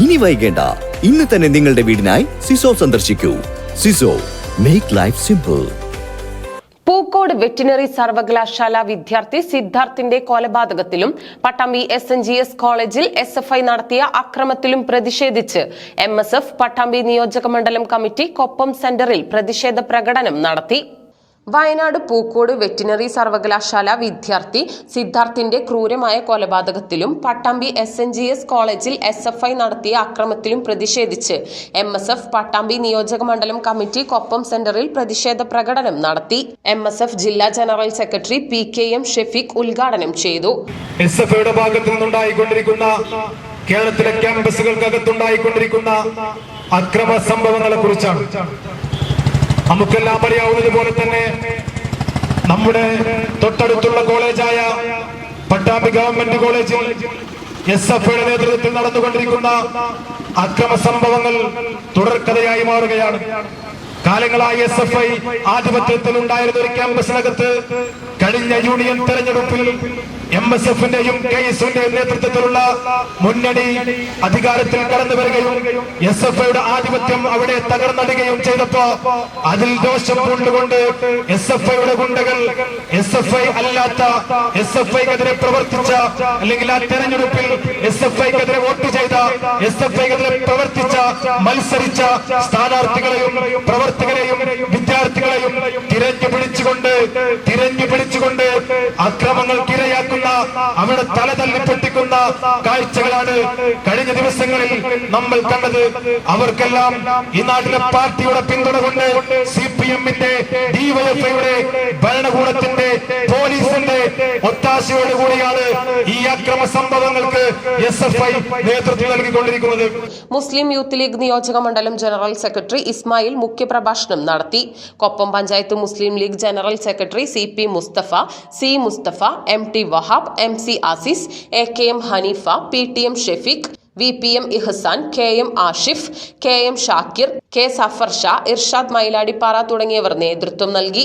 ഇനി വൈകേണ്ട. ഇന്ന് തന്നെ നിങ്ങളുടെ വീടിനായി സിസോ സന്ദർശിക്കൂ. Siso make life simple Pookode veterinary സർവകലാശാല വിദ്യാർത്ഥി സിദ്ധാർത്ഥിന്റെ കൊലപാതകത്തിലും Pattambi S N G S കോളേജിൽ എസ് എഫ് ഐ നടത്തിയ അക്രമത്തിലും പ്രതിഷേധിച്ച് എം എസ് എഫ് പട്ടാമ്പി നിയോജക മണ്ഡലം കമ്മിറ്റി കൊപ്പം സെന്ററിൽ പ്രതിഷേധ പ്രകടനം നടത്തി. വയനാട് പൂക്കോട് വെറ്റിനറി സർവകലാശാല വിദ്യാർത്ഥി സിദ്ധാർത്ഥിന്റെ ക്രൂരമായ കൊലപാതകത്തിലും Pattambi S N G S കോളേജിൽ എസ് എഫ് ഐ നടത്തിയ അക്രമത്തിലും പ്രതിഷേധിച്ച് എം എസ് എഫ് പട്ടാമ്പി നിയോജക മണ്ഡലം കമ്മിറ്റി കൊപ്പം സെന്ററിൽ പ്രതിഷേധ പ്രകടനം നടത്തി. എം എസ് എഫ് ജില്ലാ general secretary P K M Shefeekh ഉദ്ഘാടനം ചെയ്തു. എസ് എഫ് ഐയുടെ കേരളത്തിലെ ക്യാമ്പസുകൾക്കകത്തുണ്ടായിക്കൊണ്ടിരിക്കുന്ന അക്രമ സംഭവങ്ങളെ കുറിച്ചാണ് നമുക്കെല്ലാം അറിയാവുന്നതുപോലെ തന്നെ നമ്മുടെ തൊട്ടടുത്തുള്ള കോളേജായ പട്ടാമ്പി ഗവൺമെന്റ് കോളേജിൽ എസ് എഫ് ഐയുടെ നേതൃത്വത്തിൽ നടന്നുകൊണ്ടിരിക്കുന്ന അക്രമ സംഭവങ്ങൾ തുടർക്കഥയായി മാറുകയാണ്. കാലങ്ങളായി എസ് എഫ് ഐ ആധിപത്യത്തിൽ ഉണ്ടായിരുന്ന ഒരു ക്യാമ്പസിനകത്ത് കഴിഞ്ഞ യൂണിയൻ തെരഞ്ഞെടുപ്പിൽ എം എസ് എഫിന്റെയും കെ എസ് നേതൃത്വത്തിലുള്ള മുന്നണി അധികാരത്തിൽ കടന്നു വരികയും എസ് എഫ് ഐയുടെ ആധിപത്യം അവിടെ തകർന്നടുകയും ചെയ്തപ്പോ അതിൽ ദോഷം പൂണ്ടുകൊണ്ട് എസ് എഫ് ഐയുടെ ഗുണ്ടകൾ എസ് എഫ് ഐ അല്ലാത്ത എസ് എഫ് ഐക്കെതിരെ പ്രവർത്തിച്ച അല്ലെങ്കിൽ ആ തെരഞ്ഞെടുപ്പിൽ എസ് എഫ് ഐക്കെതിരെ വോട്ട് ചെയ്ത എസ് എഫ് ഐക്കെതിരെ മത്സരിച്ച സ്ഥാനാർത്ഥികളെയും പ്രവർത്തകരെയും വിദ്യാർത്ഥികളെയും തിരഞ്ഞു പിടിച്ചുകൊണ്ട് തിരഞ്ഞു പിടിച്ചുകൊണ്ട് അക്രമങ്ങൾക്ക് ഇരയാക്കുന്ന അവിടെ തല തല്ലിപ്പൊട്ടിക്കുന്ന കാഴ്ചകളാണ് കഴിഞ്ഞ ദിവസങ്ങളിൽ നമ്മൾ കണ്ടത്. അവർക്കെല്ലാം ഈ നാട്ടിലെ പാർട്ടിയുടെ പിന്തുണ കൊണ്ട് സി പി എമ്മിന്റെ ഡിവൈഎഫ്ഐയുടെ ഭരണകൂടത്തിന്റെ ഒത്താശയോട് കൂടിയാണ് ഈ അക്രമ സംഭവങ്ങൾക്ക് എസ് എഫ് ഐ നേതൃത്വം നൽകിക്കൊണ്ടിരിക്കുന്നത്. മുസ്ലിം യൂത്ത് ലീഗ് നിയോജക മണ്ഡലം ജനറൽ സെക്രട്ടറി ഇസ്മായിൽ മുഖ്യപ്രഭാഷണം നടത്തി. Koppam panchayat Muslim League general secretary C P Mustafa C Mustafa M T Wahab M C Aziz A K M Haneefa P T M Shefeekh V P M Ihsan K M Ashif K M Shakir K Safar Shah Irshad Mailadippara തുടങ്ങിയവർ നേതൃത്വം നൽകി.